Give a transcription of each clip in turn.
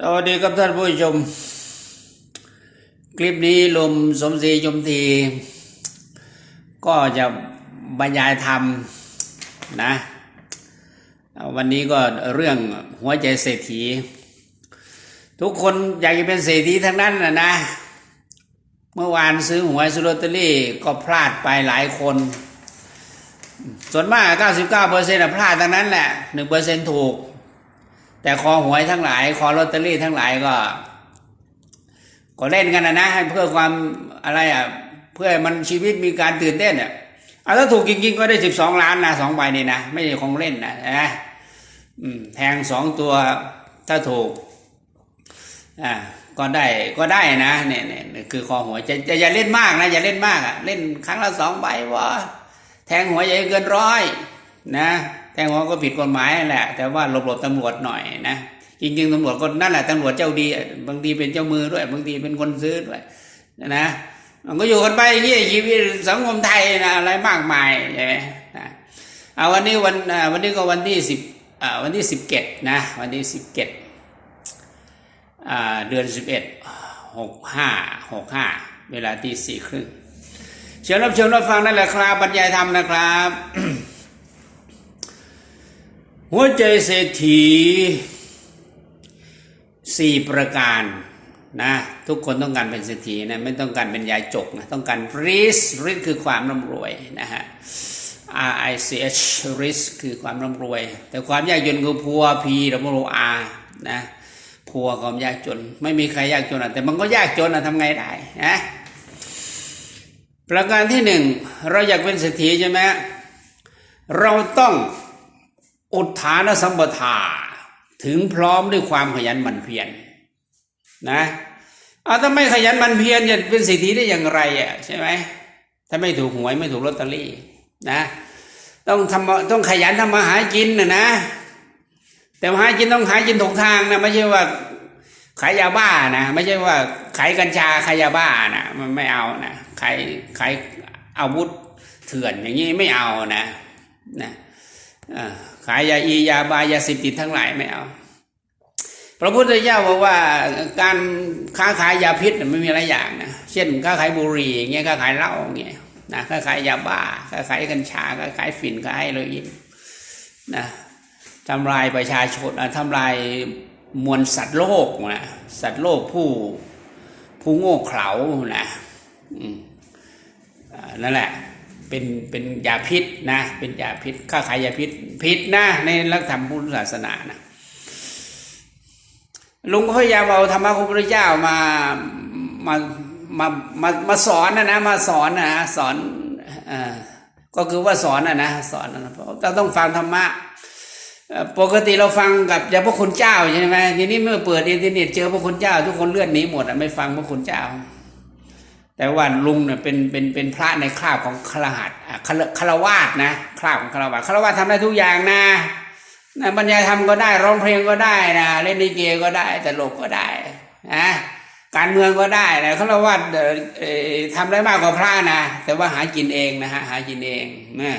สวัสดีครับท่านผู้ชม คลิปนี้ลมสมศรีชมที ก็จะบรรยายธรรมนะ วันนี้ก็เรื่องหัวใจเศรษฐี ทุกคนอยากจะเป็นเศรษฐีทั้งนั้นนะนะ เมื่อวานซื้อหวยซื้อลอตเตอรี่ก็พลาดไปหลายคน ส่วนมาก 99%พลาดทั้งนั้นแหละ 1%ถูก แต่คอหวยทั้งหลาย คอลอตเตอรี่ทั้งหลายก็ ก็เล่นกันนะนะให้เพื่อความอะไรอะ เพื่อมันชีวิตมีการตื่นเต้นอะเอาถ้าถูกจริงๆก็ได้สิบสองล้านนะสองใบนี่นะไม่ใช่ของเล่นนะนะแทงสองตัวถ้าถูก อ่าก็ได้ก็ได้นะเนี่ยเนี่ยคือคอหวยจะจะอย่าเล่นมากนะอย่าเล่นมากอะเล่นครั้งละสองใบวะแทงหัวอย่เกินร้อยนะ แทงหัวก็ผิดกฎหมายแหละ แต่ว่าหลบหลบตำรวจหน่อยนะจริงๆตำรวจก็นั่นแหละตำรวจเจ้าดี บางทีเป็นเจ้ามือด้วย บางทีเป็นคนซื้อด้วยนะมันก็อยู่กันไปอย่างนี้ชีวิตสังคมไทยนะอะไรมากมายใช่ไหมนะเอาวันนี้วันวันนี้ก็วันที่สิบวันที่สิบเจ็ดนะวันที่สิบเจ็ดเดือนสิบเอ็ดหกห้าหกห้าเวลาที่สี่ครึ่งเชิญรับชมรับฟังนั่นแหละครับบรรยายธรรมนะครับ หัวใจเศรษฐีสี่ประการนะทุกคนต้องการเป็นเศรษฐีนะไม่ต้องการเป็นยายจกนะต้องการริสริสคือความร่ำรวยนะฮะ R I C H ริสคือความร่ำรวย แต่ความยากจนคือพัว P W R นะพัวความยากจน ไม่มีใครยากจนอะแต่มันก็ยากจนอะทำไงได้นะประการที่หนึ่งเราอยากเป็นเศรษฐีใช่ไหมเราต้อง อุทานสัมปทา ถึงพร้อมด้วยความขยันหมั่นเพียรนะเอาถ้าไม่ขยันหมั่นเพียรจะเป็นเศรษฐีได้อย่างไรอะใช่ไหมถ้าไม่ถูกหวยไม่ถูกลอตเตอรี่นะ ต้องทำต้องขยันทำมาหากินนะนะ แต่หากินต้องหากินถูกทางนะไม่ใช่ว่าขายยาบ้านะไม่ใช่ว่าขายกัญชาขายยาบ้านะมันไม่เอานะขายขายอาวุธเถื่อนอย่างนี้ไม่เอานะนะอ่า ขายยาอียาบายาเสพติดทั้งหลายไม่เอา พระพุทธเจ้าบอกว่าการค้าขายยาพิษไม่มีหลายอย่างนะเช่นค้าขายบุหรี่อย่างเงี้ยค้าขายเหล้าอย่างเงี้ยนะค้าขายยาบ้าค้าขายกัญชาค้าขายฝิ่นค้าขายเฮโรอีนนะทำลายประชาชนทำลายมวลสัตว์โลกนะสัตว์โลกผู้ผู้โง่เขลานะนั่นแหละ เป็นเป็นยาพิษนะ เป็นยาพิษค้าขายยาพิษพิษนะในหลักธรรมพุทธศาสนานะลุงก็พยายามเอาธรรมะของพระเจ้ามามามามามาสอนนะนะมาสอนนะสอนอก็คือว่าสอนนะนะสอนนะเพราะเราต้องฟังธรรมะปกติเราฟังกับอย่าพระคุณเจ้าใช่ไหมทีนี้เมื่อเปิดอินเทอร์เน็ตเจอพระคุณเจ้า ทุกคนเลื่อนหนีหมดอะไม่ฟังพระคุณเจ้า แต่ว่าลุงเนี่ยเป็นเป็นเป็นพระในคราบของคารหัสอะคาราวาสนะคราบของคารวาสคารวาสทำได้ทุกอย่างนะนะบรรยายธรรมก็ได้ร้องเพลงก็ได้นะเล่นดีเกก็ได้ตลกก็ได้นะการเมืองก็ได้นะคารวาสเอ่อเอ่อทำได้มากกว่าพระนะ แต่ว่าหากินเองนะฮะหากินเองนะ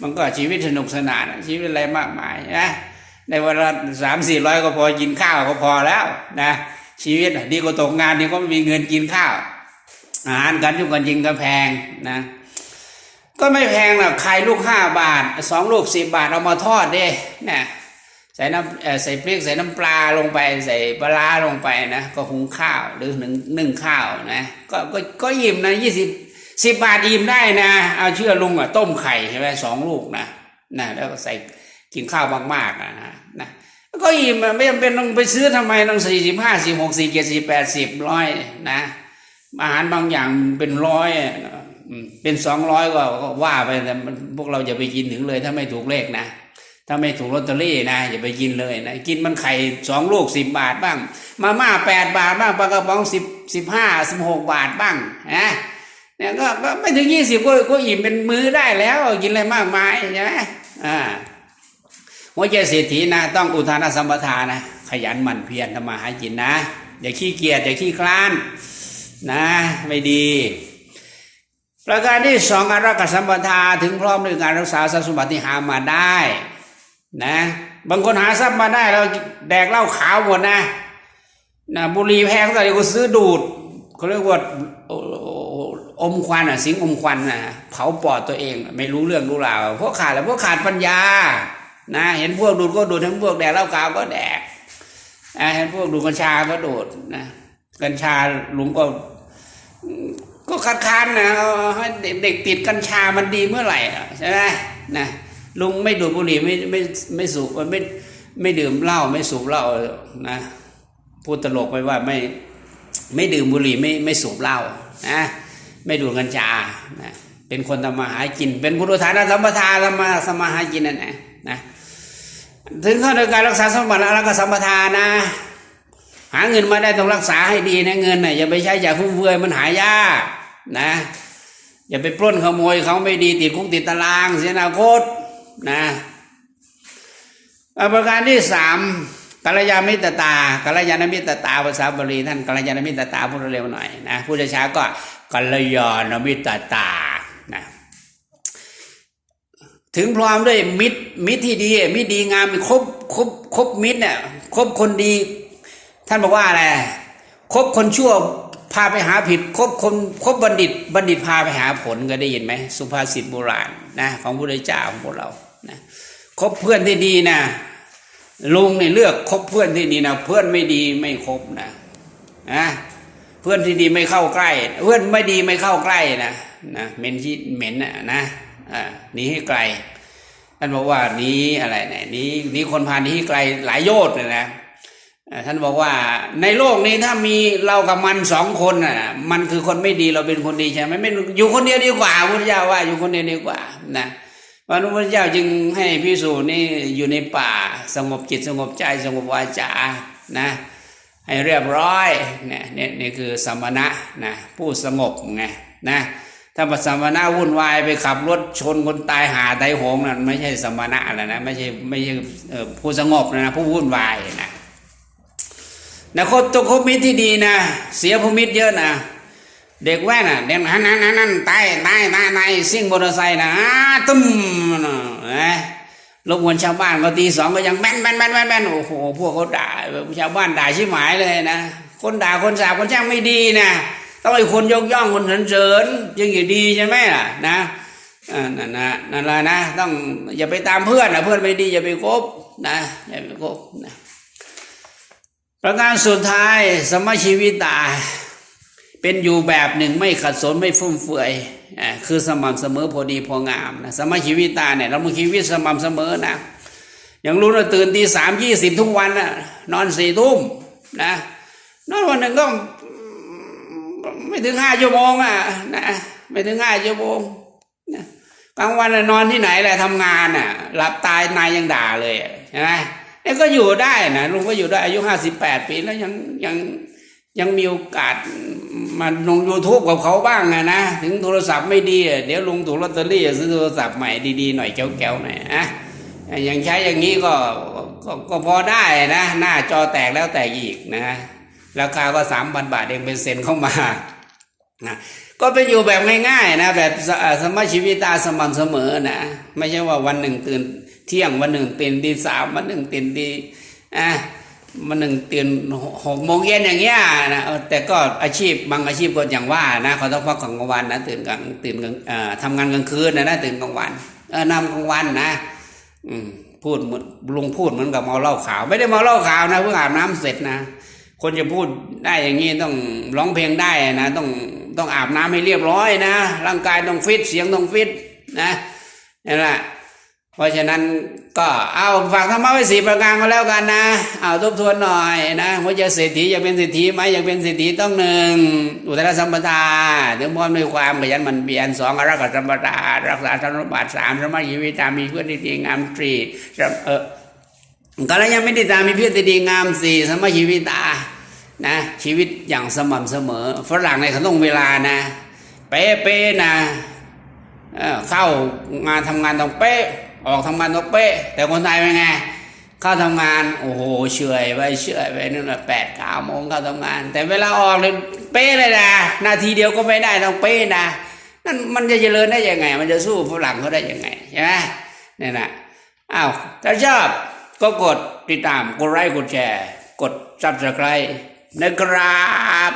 มันก็ชีวิตสนุกสนานชีวิตอะไรมากมายนะในวันละสามสี่ร้อยก็พอกินข้าวก็พอแล้วนะชีวิตดีกว่าตกงานดีก็ไม่มีเงินกินข้าว อาหารการยุกกันยิงก็แพงนะ ก็ไม่แพงหรอกขายลูกห้าบาทสองลูกสิบบาทเอามาทอดเด้นะใส่น้ำเอ่อใส่พริกใส่น้ำปลาลงไปใส่ปลาลงไปนะก็หุงข้าวหรือหนึ่งนึ่งข้าวนะก็ก็ก็อิ่มนะยี่สิบสิบบาทอิ่มได้นะ เอาเชื่อลุงอะต้มไข่ใช่ไหมสองลูกนะนะแล้วก็ใส่กินข้าวมากๆนะนะก็อิ่มไม่จำเป็นต้องไปซื้อทำไมต้องสี่สิบห้าสิบหกสี่เจ็ดสี่แปดสิบร้อยนะ อาหารบางอย่างเป็นร้อยเป็นสองร้อยก็ว่าไปแต่พวกเราอย่าไปกินถึงเลย ถ้าไม่ถูกเลขนะถ้าไม่ถูกลอตเตอรี่นะอย่าไปกินเลยนะกินมันไข่สองลูกสิบบาทบ้าง มาม่าแปดบาทบ้างปลากระป๋องสิบสิบห้าสิบหกบาทบ้างนะเนี่ยก็ก็ไม่ถึงยี่สิบก็ก็อิ่มเป็นมื้อได้แล้ว กินอะไรมากมายใช่ไหมอ่าหัวใจเศรษฐีนะต้องอุทานสัมปทานะ ขยันหมั่นเพียรทำมาหากินนะ อย่าขี้เกียจอย่าขี้คลาน นะไม่ดี ประการที่สองอารักษสัมปทาถึงพร้อมด้วยการรักษาทรัพย์สมบัติที่หามาได้นะบางคนหาทรัพย์มาได้แล้วแดกเหล้าขาวหมดนะนะบุหรี่แพงแต่เดี๋ยวก็ซื้อดูดเขาเรียกว่าอมควันอะสิงอมควันอะเผาปอดตัวเองไม่รู้เรื่องรู้ราวเพราะขาดแล้วเพราะขาดปัญญานะเห็นพวกดูดก็ดูดทั้งพวกแดกเหล้ากาวก็แดกเห็นพวกดูดกัญชาก็ดูดนะกัญชาลุงก็ ก็คัดค้านนะเอาให้เด็กติดกัญชามันดีเมื่อไหร่ใช่ไหมนะลุงไม่ดูดบุหรี่ไม่ไม่ไม่สูบไม่ไม่ดื่มเหล้าไม่สูบเหล้านะพูดตลกไปว่าไม่ไม่ดื่มบุหรี่ไม่ไม่สูบเหล้านะไม่ดูดกัญชานะเป็นคนทำมาหากิน เป็นพุทธฐานะสัมปทาทำมาสมาหากินนั่นแหละนะถึงขั้นในการรักษาสมบัติแล้วก็สัมปทานะ หาเงินมาได้ต้องรักษาให้ดีนะเงินน่ะอย่าไปใช้อย่าฟุ่มเฟือยมันหายากนะอย่าไปปล้นขโมยเขาไม่ดีติดคุกติดตารางเสียอนาคตนะอะประการที่สามกัลยาณมิตรตากัลยาณมิตรตาภาษาบาลีท่านกัลยาณมิตรตาพูดเร็วหน่อยนะพูดช้าก็กัลยาณมิตรตานะถึงพร้อมด้วยมิตรมิตรที่ดีมิตรดีงามครบครบครบมิตรเนี่ยครบคนดี ท่านบอกว่าอะไรคบคนชั่วพาไปหาผิดคบคนคบบัณฑิต บัณฑิตพาไปหาผลก็ได้ยินไหมสุภาษิตโบราณนะของพระเจ้าของพวกเรานะคบเพื่อนที่ดีนะลุงเนี่ยเลือกคบเพื่อนที่ดีนะเพื่อนไม่ดีไม่คบนะนะเพื่อนที่ดีไม่เข้าใกล้ เพื่อนไม่ดีไม่เข้าใกล้นะนะเหม็นที่เหม็นนะนะอ่าหนีให้ไกลท่านบอกว่านี้อะไรเนี่ยหนี้นี้คนพาหนีให้ไกลหลายโยชน์เลยนะ ท่านบอกว่าในโลกนี้ถ้ามีเรากับมันสองคนน่ะ มันคือคนไม่ดีเราเป็นคนดีใช่ไหมไม่อยู่คนเดียวดีกว่าพุทธเจ้าว่าอยู่คนเดียวดีกว่านะพระพุทธเจ้าจึงให้พิสูจน์นี่อยู่ในป่าสงบจิตสงบใจสงบวาจานะให้เรียบร้อยเนี่ยเนี่ยนี่คือสมณะนะผู้สงบไงนะถ้ามาสมณะวุ่นวายไปขับรถชนคนตายหาตายโหงนั่นไม่ใช่สมณะแล้วนะไม่ใช่ไม่ใช่ผู้สงบนะผู้วุ่นวายนะ นะคบตัวคบมิตรที่ดีนะ เสียผู้มิตรเยอะนะ เด็กแว่นอะเด็กนั้นนั้นนั้นตายตายตายตายซิ่งมอเตอร์ไซค์นะตุ้มนะรบกวนชาวบ้านก็ตีสองก็ยังแม่นแม่นแม่นแม่นแม่นโอ้โหพวกเขาด่าชาวบ้านด่าชิบหายเลยนะ คนด่าคนสาบคนแช่งไม่ดีนะต้องให้คนยกย่องคนสรรเสริญจึงอยู่ดีใช่ไหมล่ะนะอ่านั่นนะนั่นแหละนะ ต้องอย่าไปตามเพื่อนนะเพื่อนไม่ดีอย่าไปคบนะอย่าไปคบนะ ประการสุดท้ายสมชีวิตา เป็นอยู่แบบหนึ่งไม่ขัดสนไม่ฟุ่มเฟือยคือสม่ำเสมอพอดีพองามนะสมชีวิตาเนี่ยเรามาชีวิตสม่ำเสมอนะอย่างรู้นะตื่นตีสามยี่สิบทุกวันนะนอนสี่ทุ่มนะนอนวันหนึ่งก็ไม่ถึงห้าชั่วโมงอะนะไม่ถึงห้าชั่วโมงกลางวันน่ะนอนที่ไหนแหละทำงานอะหลับตายนายยังด่าเลยใช่ไหม นี่ก็อยู่ได้นะลุงก็อยู่ได้อายุห้าสิบแปดปีแล้วยังยังยังมีโอกาสมาลงยูทูบกับเขาบ้างอะนะ ถึงโทรศัพท์ไม่ดี เดี๋ยวลุงถูกลอตเตอรี่ซื้อโทรศัพท์ใหม่ดีๆหน่อยแก้วๆหน่อยนะอย่างใช้อย่างนี้ก็ก็ก็พอได้นะ หน้าจอแตกแล้วแตกอีกนะราคาก็สามพันบาทเองเป็นเซ็นเข้ามานะก็เป็นอยู่แบบง่ายๆนะ แบบสมาชีวิตาสม่ำเสมอนะ ไม่ใช่ว่าวันหนึ่งตื่น ที่ยงวันหนึ่งตื่นตีสามวันหนึ่งตื่นตีอะวันหนึ่งตื่นหกโมงเย็นอย่างเงี้ยนะแต่ก็อาชีพบางอาชีพก็อย่างว่านะเขาต้องพักกลางวันนะตื่นกลางตื่นกลางเอ่อทำงานกลางคืนนะนะตื่นกลางวันเออนำกลางวันนะ อืมพูดเหมือนลุงพูดเหมือนกับเมาเหล้าขาว ไม่ได้เมาเหล้าขาวนะเพิ่งอาบน้ำเสร็จนะคนจะพูดได้อย่างนี้ต้องร้องเพลงได้นะต้องต้องอาบน้ำให้เรียบร้อยนะร่างกายต้องฟิตเสียงต้องฟิตนะนี่แหละ เพราะฉะนั้นก็เอาฝากธรรมะไว้สี่ประการก็แล้วกันนะเอาทบทวนหน่อยนะว่าจะเศรษฐีอยากเป็นเศรษฐีไหมอยากเป็นเศรษฐีต้องหนึ่งอุตตรสัมปทาถึงพร้อมด้วยความขยันหมันเพียรสองอรักษาสัมปทารักษาธรรมบัติสามสมาชีวิตามีเพื่อนที่ดีงามสี่เออกัลยาณมิตรตามีเพื่อนที่ดีงามสี่สมาชีวิตานะชีวิตอย่างสม่ำเสมอฝรั่งในเขาต้องเวลานะ เป๊ะๆนะเอ่อเข้างานทำงานต้องเป๊ะ ออกทำงานต้องเป๊ะ แต่คนไทยเป็นไงเข้าทำงานโอ้โหเฉอยไปเฉอยไปนั่นแหละแปดเก้าโมงเข้าทำงาน แต่เวลาออกเลยเป๊ะเลยนะนาทีเดียวก็ไม่ได้ต้องเป๊ะนะนั่นมันจะเจริญได้ยังไง มันจะสู้ฝรั่งเขาได้ยังไงใช่ไหมเนี่ยนะอ้าวถ้าชอบก็กดติดตามกดไลค์กดแชร์ กดซับสไครต์นะครับ